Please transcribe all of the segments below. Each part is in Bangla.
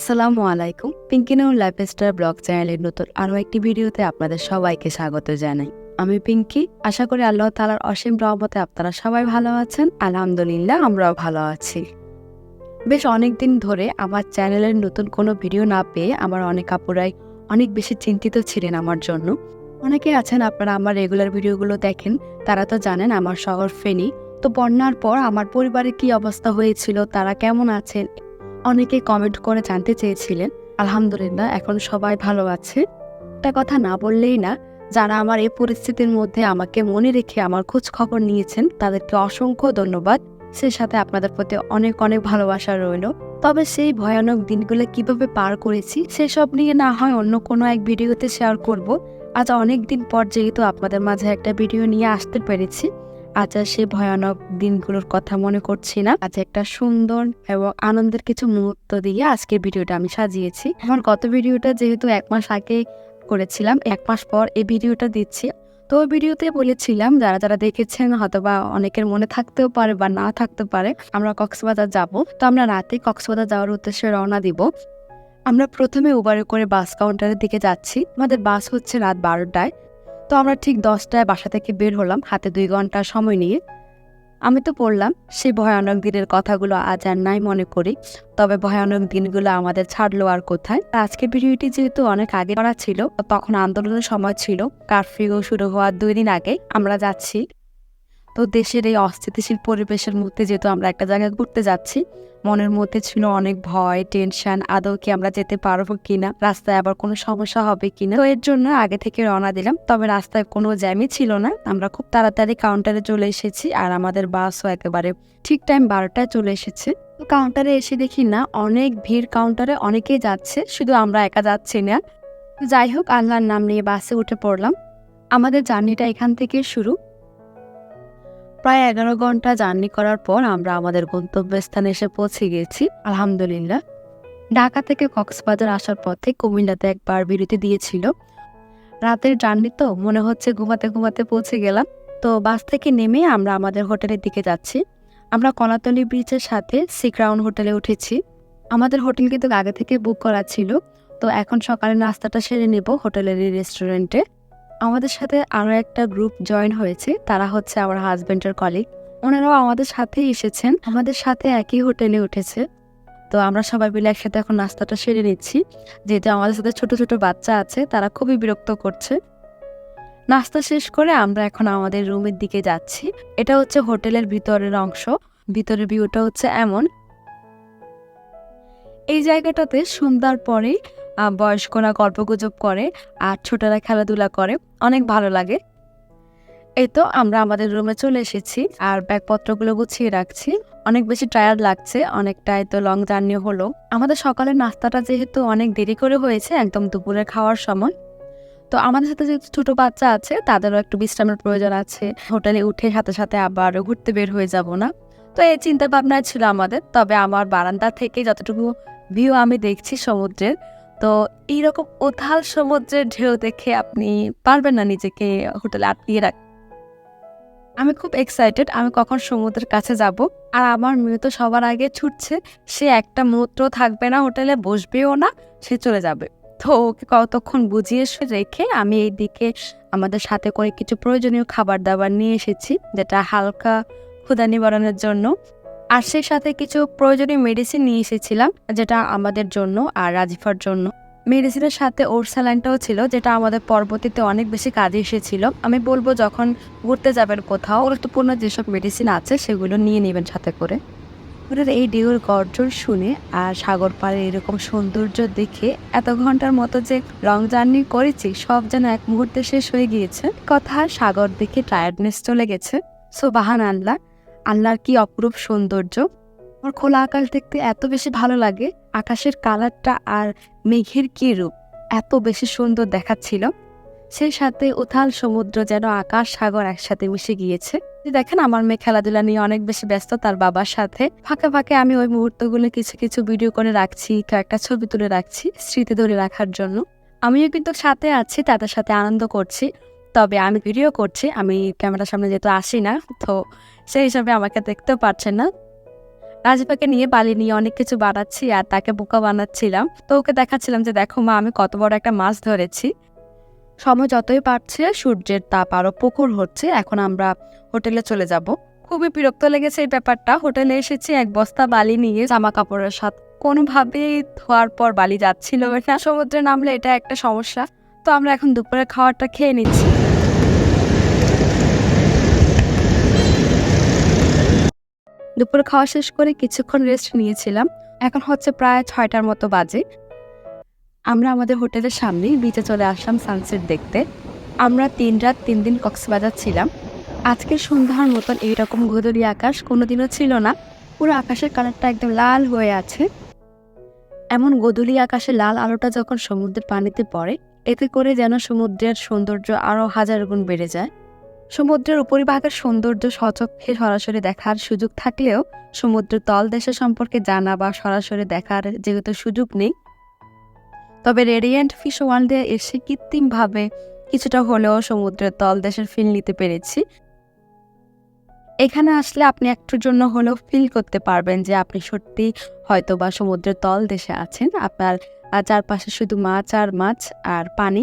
আসসালামু আলাইকুম। পিঙ্কি নৌর লাইফস্টার ব্লগ চ্যানেলের নতুন আরও একটি ভিডিওতে আপনাদের সবাইকে স্বাগত জানাই। আমি পিঙ্কি আশা করি আল্লাহ তালার অসীম রহমতে আপনারা সবাই ভালো আছেন। আলহামদুলিল্লাহ, আমরাও ভালো আছি। বেশ অনেক দিন ধরে আমার চ্যানেলের নতুন কোনো ভিডিও না পেয়ে আমার অনেক আপুরাই অনেক বেশি চিন্তিত ছিলেন আমার জন্য। অনেকে আছেন, আপনারা আমার রেগুলার ভিডিওগুলো দেখেন। তারা তো জানেন আমার শহর ফেনী। তো বন্যার পর আমার পরিবারের কি অবস্থা হয়েছিল, তারা কেমন আছেন অনেকে কমেন্ট করে জানতে চেয়েছিলেন, আলহামদুলিল্লাহ, এখন সবাই ভালো আছে। একটা কথা না বললেই না, যারা আমার এই পরিস্থিতির মধ্যে আমাকে মনে রেখে আমার খোঁজ খবর নিয়েছেন, তাদেরকে অসংখ্য ধন্যবাদ। সে সাথে আপনাদের প্রতি অনেক অনেক ভালোবাসা রইল। তবে সেই ভয়ানক দিনগুলো কীভাবে পার করেছি, সেসব নিয়ে না হয় অন্য কোনো এক ভিডিওতে শেয়ার করব। আজ অনেক দিন পর যেহেতু আপনাদের মাঝে একটা ভিডিও নিয়ে আসতে পেরেছি আজ আর সেই ভয়ানক দিনগুলোর কথা মনে করছি না। আজ একটা সুন্দর এবং আনন্দের কিছু মুহূর্ত দিয়ে আজকের ভিডিওটা আমি সাজিয়েছি। আমার গত ভিডিওটা যেহেতু এক মাস আগে করেছিলাম, এক মাস পর এই ভিডিওটা দিচ্ছি। তো ভিডিওতে বলেছিলাম, যারা যারা দেখেছেন, হয়তোবা অনেকের মনে থাকতেও পারে বা না থাকতে পারে, আমরা কক্সবাজার যাব। তো আমরা রাতে কক্সবাজার যাওয়ার উদ্দেশ্যে রওনা দিব। আমরা প্রথমে উবারে করে বাস কাউন্টারের দিকে যাচ্ছি। আমাদের বাস হচ্ছে রাত বারোটায়। তো আমরা ঠিক দশটায় বাসা থেকে বের হলাম, হাতে দুই ঘণ্টা সময় নিয়ে। আমি তো পড়লাম, সেই ভয়ানক দিনের কথাগুলো আজ আর নাই মনে করি। তবে ভয়ানক দিনগুলো আমাদের ছাড়লো আর কোথায়? আজকে ভিডিওটি যেহেতু অনেক আগে করা ছিল তখন আন্দোলনের সময় ছিল। কারফিউ শুরু হওয়ার দুই দিন আগে আমরা যাচ্ছি তো দেশের এই অস্থিতিশীল পরিবেশের মধ্যে যেহেতু আমরা একটা জায়গায় ঘুরতে যাচ্ছি, মনের মধ্যে ছিল অনেক ভয় টেনশন আদৌ কি আমরা যেতে পারব কিনা, রাস্তায় আবার কোনো সমস্যা হবে কিনা। তো এর জন্য আগে থেকে রওনা দিলাম, তবে রাস্তায় কোনো জ্যামই ছিল না। আমরা খুব তাড়াতাড়ি কাউন্টারে চলে এসেছি আর আমাদের বাসও একেবারে ঠিক টাইম বারোটায় চলে এসেছে। কাউন্টারে এসে দেখি না, অনেক ভিড় কাউন্টারে অনেকেই যাচ্ছে, শুধু আমরা একা যাচ্ছি না। যাই হোক, আল্লাহর নাম নিয়ে বাসে উঠে পড়লাম। আমাদের জার্নিটা এখান থেকে শুরু। প্রায় এগারো ঘণ্টা জার্নি করার পর আমরা আমাদের গন্তব্যস্থানে এসে পৌঁছে গেছি, আলহামদুলিল্লাহ। ঢাকা থেকে কক্সবাজার আসার পথে কুমিল্লাতে একবার বিরতি দিয়েছিল। রাতের জার্নি তো মনে হচ্ছে ঘুমাতে ঘুমাতে পৌঁছে গেলাম। তো বাস থেকে নেমে আমরা আমাদের হোটেলের দিকে যাচ্ছি। আমরা কলাতলি ব্রিজের সাথে সি ক্রাউন হোটেলে উঠেছি। আমাদের হোটেল কিন্তু আগে থেকে বুক করা ছিল। তো এখন সকালে নাস্তাটা সেরে নেব হোটেলের রেস্টুরেন্টে আমাদের সাথে আরও একটা গ্রুপ জয়েন হয়েছে। তারা হচ্ছে আমার হাজব্যান্ডের কলিগ ওনারাও আমাদের সাথেই এসেছেন। আমাদের সাথে একই হোটেলে উঠেছে। তো আমরা সবাই মিলে একসাথে এখন নাস্তাটা সেরে নিচ্ছি। যেহেতু আমাদের সাথে ছোট ছোট বাচ্চা আছে, তারা খুবই বিরক্ত করছে। নাস্তা শেষ করে আমরা এখন আমাদের রুমের দিকে যাচ্ছি। এটা হচ্ছে হোটেলের ভিতরের অংশ। ভিতরের ভিউটা হচ্ছে এমন। এই জায়গাটাতে সন্ধ্যার পরে বয়স্করা গল্পগুজব করে আর ছোটরা খেলাধুলা করে। অনেক ভালো লাগে। এই তো আমরা আমাদের রুমে চলে এসেছি আর ব্যাগপত্রগুলো গুছিয়ে রাখছি। অনেক বেশি টায়ার্ড লাগছে, অনেকটাই তো লং জার্নি হলো। আমাদের সকালের নাস্তাটা যেহেতু অনেক দেরি করে হয়েছে, একদম দুপুরে খাওয়ার সময়। তো আমাদের সাথে যেহেতু ছোটো বাচ্চা আছে, তাদেরও একটু বিশ্রামের প্রয়োজন আছে। হোটেলে উঠে সাথে সাথে আবার ঘুরতে বের হয়ে যাব না। তো এই চিন্তা ভাবনায় ছিল আমাদের, তবে আমার বারান্দা থেকে যতটুকু ভিউ আমি দেখছি সমুদ্রের তো এইরকম উথাল সমুদ্রের ঢেউ দেখে আপনি পারবেন না নিজেকে হোটেলে আটকিয়ে রাখ আমি খুব এক্সাইটেড আমি কখন সমুদ্রের কাছে যাব। আর আমার মেয়ে তো সবার আগে ছুটছে, সে একটা মুহূর্ত থাকবে না, হোটেলে বসবেও না, সে চলে যাবে। তো ওকে কতক্ষণ বুঝিয়ে রেখে আমি এই দিকে আমাদের সাথে করে কিছু প্রয়োজনীয় খাবার দাবার নিয়ে এসেছি, যেটা হালকা ক্ষুদা নিবারণের জন্য। আর সেই সাথে কিছু প্রয়োজনীয় মেডিসিন নিয়ে এসেছিলাম, যেটা আমাদের জন্য আর রাজিফার জন্য। মেডিসিনের সাথে ওর স্যালাইনটাও ছিল, যেটা আমাদের পরবর্তীতে অনেক বেশি কাজে এসেছিল। আমি বলব যখন ঘুরতে যাবেন কোথাও, গুরুত্বপূর্ণ যেসব মেডিসিন আছে সেগুলো নিয়ে নেবেন সাথে করে। ওদের এই ঢেউর গর্জন শুনে আর সাগর পাড়ে এরকম সৌন্দর্য দেখে এত ঘণ্টার মতো যে লং জার্নি করেছি, সব যেন এক মুহূর্তে শেষ হয়ে গিয়েছে। কথা সাগর দেখে টায়ার্ডনেস চলে গেছে। সো বাহান আল্লাহ আল্লাহর কি অপরূপ সৌন্দর্য? আমার খোলা আকাশ দেখতে এত বেশি ভালো লাগে। আকাশের কালারটা আর মেঘের কি রূপ? এত বেশি সুন্দর দেখাচ্ছিল। সেই সাথে উথাল সমুদ্র যেন আকাশ সাগর একসাথে মিশে গিয়েছে। দেখেন, আমার মেয়ে খেলাধুলা নিয়ে অনেক বেশি ব্যস্ত তার বাবার সাথে। ফাঁকে ফাঁকে আমি ওই মুহূর্তগুলো কিছু কিছু ভিডিও করে রাখছি একটা ছবি তুলে রাখছি স্মৃতি ধরে রাখার জন্য। আমিও কিন্তু সাথে আছি, তাদের সাথে আনন্দ করছি। তবে আমি ভিডিও করছি, আমি ক্যামেরার সামনে যেহেতু আসি না, তো সেই হিসাবে আমাকে দেখতেও পারছে না। রাজীবাকে নিয়ে বালি নিয়ে অনেক কিছু বানাচ্ছি আর তাকে বোকা বানাচ্ছিলাম। তো ওকে দেখাচ্ছিলাম যে, দেখো মা, আমি কত বড় একটা মাছ ধরেছি। সময় যতই পারছে সূর্যের তাপ আরও পুকুর হচ্ছে। এখন আমরা হোটেলে চলে যাব। খুবই বিরক্ত লেগেছে এই ব্যাপারটা। হোটেলে এসেছি, এক বস্তা বালি নিয়ে জামা কাপড়ের সাথে। কোনোভাবেই ধোয়ার পর বালি যাচ্ছিল না। সমুদ্রে নামলে এটা একটা সমস্যা। তো আমরা এখন দুপুরের খাবারটা খেয়ে নিচ্ছি। দুপুরে খাওয়া শেষ করে কিছুক্ষণ রেস্ট নিয়েছিলাম। এখন হচ্ছে প্রায় ছয়টার মতো বাজে। আমরা আমাদের হোটেলের সামনেই বিচে চলে আসলাম সানসেট দেখতে। আমরা তিন রাত তিন দিন কক্সবাজার ছিলাম। আজকের সন্ধ্যার মতন এইরকম গোদরি আকাশ কোনোদিনও ছিল না। পুরো আকাশের কালারটা একদম লাল হয়ে আছে। এমন গোধূলি আকাশে লাল আলোটা যখন সমুদ্রের পানিতে পড়ে, এতে করে যেন সমুদ্রের সৌন্দর্য আরও হাজার গুণ বেড়ে যায়। সমুদ্রের উপরিভাগের সৌন্দর্য সচক্ষে সরাসরি দেখার সুযোগ থাকলেও সমুদ্রের তলদেশের সম্পর্কে জানা বা সরাসরি দেখার যেহেতু সুযোগ নেই। তবে রেডিয়েন্ট ফিশ ওয়ার্ল্ডে এসে কৃত্রিমভাবে কিছুটা হলেও সমুদ্রের তলদেশের ফিল নিতে পেরেছি। এখানে আসলে আপনি একটুর জন্য হলেও ফিল করতে পারবেন যে আপনি সত্যি হয়তো বা সমুদ্রের তল দেশে আছেন। আপনার চারপাশে শুধু মাছ আর মাছ আর পানি।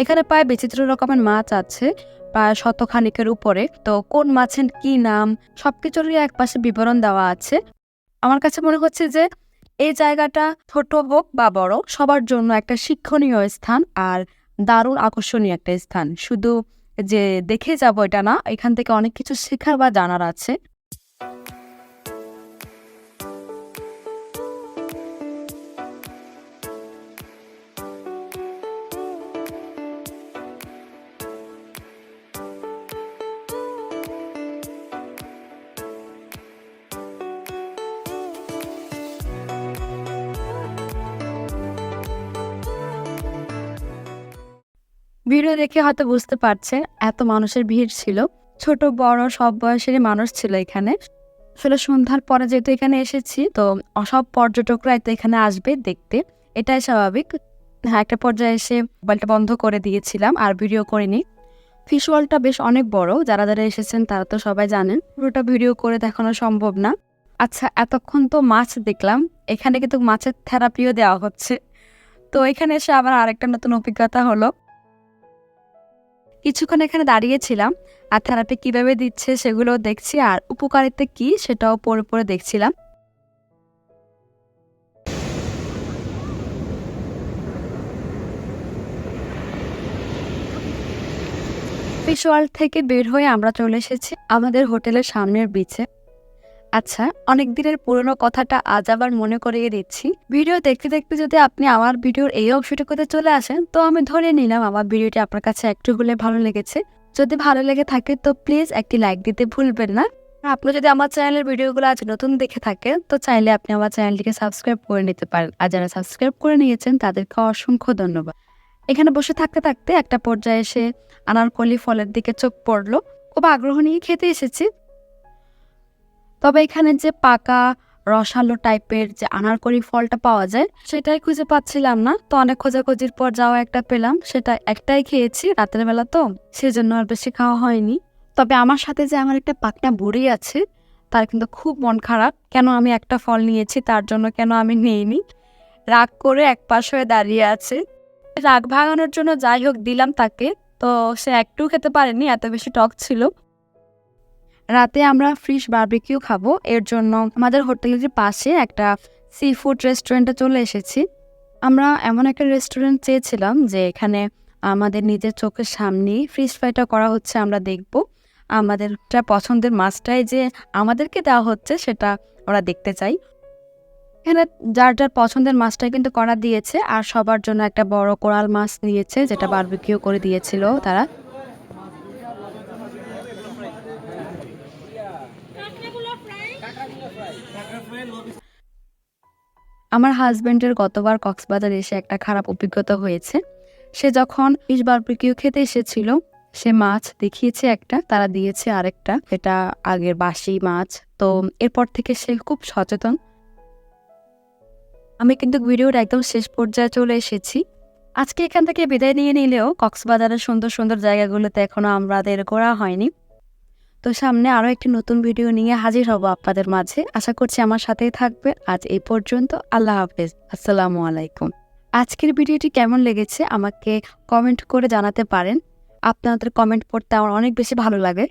এখানে প্রায় বিচিত্র রকমের মাছ আছে, প্রায় শতখানিকের উপরে। তো কোন মাছের কি নাম, সবকিছুরই এক পাশে বিবরণ দেওয়া আছে। আমার কাছে মনে হচ্ছে যে এই জায়গাটা ছোট হোক বা বড়, সবার জন্য একটা শিক্ষণীয় স্থান আর দারুণ আকর্ষণীয় একটা স্থান। শুধু যে দেখে যাব এটা না, এখান থেকে অনেক কিছু শেখার বা জানার আছে। ভিডিও দেখে হয়তো বুঝতে পারছে, এত মানুষের ভিড় ছিল। ছোট, বড়, সব বয়সেরই মানুষ ছিল এখানে। আসলে সন্ধ্যার পরে যেহেতু এখানে এসেছি, তো সব পর্যটকরা তো এখানে আসবে দেখতে। এটাই স্বাভাবিক। হ্যাঁ একটা পর্যায়ে এসে মোবাইলটা বন্ধ করে দিয়েছিলাম, আর ভিডিও করিনি। ফিশ ওয়ালটা বেশ অনেক বড়, যারা যারা এসেছেন তারা তো সবাই জানেন। পুরোটা ভিডিও করে দেখানো সম্ভব না। আচ্ছা এতক্ষণ তো মাছ দেখলাম, এখানে কিন্তু মাছের থেরাপিও দেওয়া হচ্ছে। তো এখানে এসে আবার আরেকটা নতুন অভিজ্ঞতা হলো। কিছুক্ষণ এখানে দাঁড়িয়েছিলাম আর থেরাপি কীভাবে দিচ্ছে সেগুলো দেখছি, আর উপকারিতা কি সেটাও পরে পরে দেখছিলাম। ফিশ থেকে বের হয়ে আমরা চলে এসেছি আমাদের হোটেলের সামনের বিচে আচ্ছা অনেক দিনের পুরনো কথাটা আজ আবার মনে করিয়ে দিচ্ছি। ভিডিও দেখতে দেখতে যদি আপনি আমার ভিডিওর এই অংশটুকুতে চলে আসেন, তো আমি ধরে নিলাম আমার ভিডিওটি আপনার কাছে একটু হলে ভালো লেগেছে। যদি ভালো লেগে থাকে, তো প্লিজ একটি লাইক দিতে ভুলবেন না। আপনি যদি আমার চ্যানেলের ভিডিওগুলো আজ নতুন দেখে থাকেন, তো চাইলে আপনি আমার চ্যানেলটিকে সাবস্ক্রাইব করে নিতে পারেন। আর যারা সাবস্ক্রাইব করে নিয়েছেন, তাদেরকে অসংখ্য ধন্যবাদ। এখানে বসে থাকতে থাকতে একটা পর্যায়ে এসে আনারকলি ফলের দিকে চোখ পড়ল। খুব আগ্রহ নিয়ে খেতে এসেছি। তবে এখানে যে পাকা রসালো টাইপের যে আনারকলি ফলটা পাওয়া যায়, সেটাই খুঁজে পাচ্ছিলাম না। তো অনেক খোঁজাখুঁজির পর যাওয়া একটা পেলাম, সেটা একটাই খেয়েছি রাতের বেলা তো, সেজন্য আর বেশি খাওয়া হয়নি। তবে আমার সাথে যে আমার একটা পাকনা বুড়ি আছে, তার কিন্তু খুব মন খারাপ, কেন আমি একটা ফল নিয়েছি, তার জন্য কেন আমি নিইনি। রাগ করে এক পাশ হয়ে দাঁড়িয়ে আছে। রাগ ভাঙানোর জন্য যাই হোক দিলাম তাকে, তো সে একটু খেতে পারেনি, এত বেশি টক ছিল। রাতে আমরা ফ্রিশ বারবিকিউ খাব। এর জন্য আমাদের হোটেলের পাশে একটা সি ফুড রেস্টুরেন্টে চলে এসেছি। আমরা এমন একটা রেস্টুরেন্ট চেয়েছিলাম যে এখানে আমাদের নিজের চোখের সামনেই ফ্রিশ ফ্রাইটা করা হচ্ছে, আমরা দেখব। আমাদেরটা পছন্দের মাছটাই যে আমাদেরকে দেওয়া হচ্ছে, সেটা ওরা দেখতে চাই। এখানে যার যার পছন্দের মাছটাই কিন্তু করা দিয়েছে, আর সবার জন্য একটা বড় কোরাল মাছ দিয়েছে, যেটা বারবিকিউ করে দিয়েছিল তারা। আমার হাজব্যান্ডের গতবার কক্সবাজার এসে একটা খারাপ অভিজ্ঞতা হয়েছে। সে যখন ফিশ বারবিকিউ খেতে এসেছিল, সে মাছ দেখিয়েছে একটা, তারা দিয়েছে আরেকটা। এটা আগের বাসি মাছ। তো এরপর থেকে সে খুব সচেতন। আমি কিন্তু ভিডিওর একদম শেষ পর্যায়ে চলে এসেছি। আজকে এখান থেকে বিদায় নিয়ে নিলেও কক্সবাজারের সুন্দর সুন্দর জায়গাগুলোতে এখনও আমাদের ঘোরা হয়নি। তো সামনে আরও একটি নতুন ভিডিও নিয়ে হাজির হব আপনাদের মাঝে। আশা করছি আমার সাথেই থাকবে। আজ এই পর্যন্ত আল্লাহ হাফেজ। আসসালামু আলাইকুম। আজকের ভিডিওটি কেমন লেগেছে আমাকে কমেন্ট করে জানাতে পারেন। আপনাদের কমেন্ট পড়তে আমার অনেক বেশি ভালো লাগে।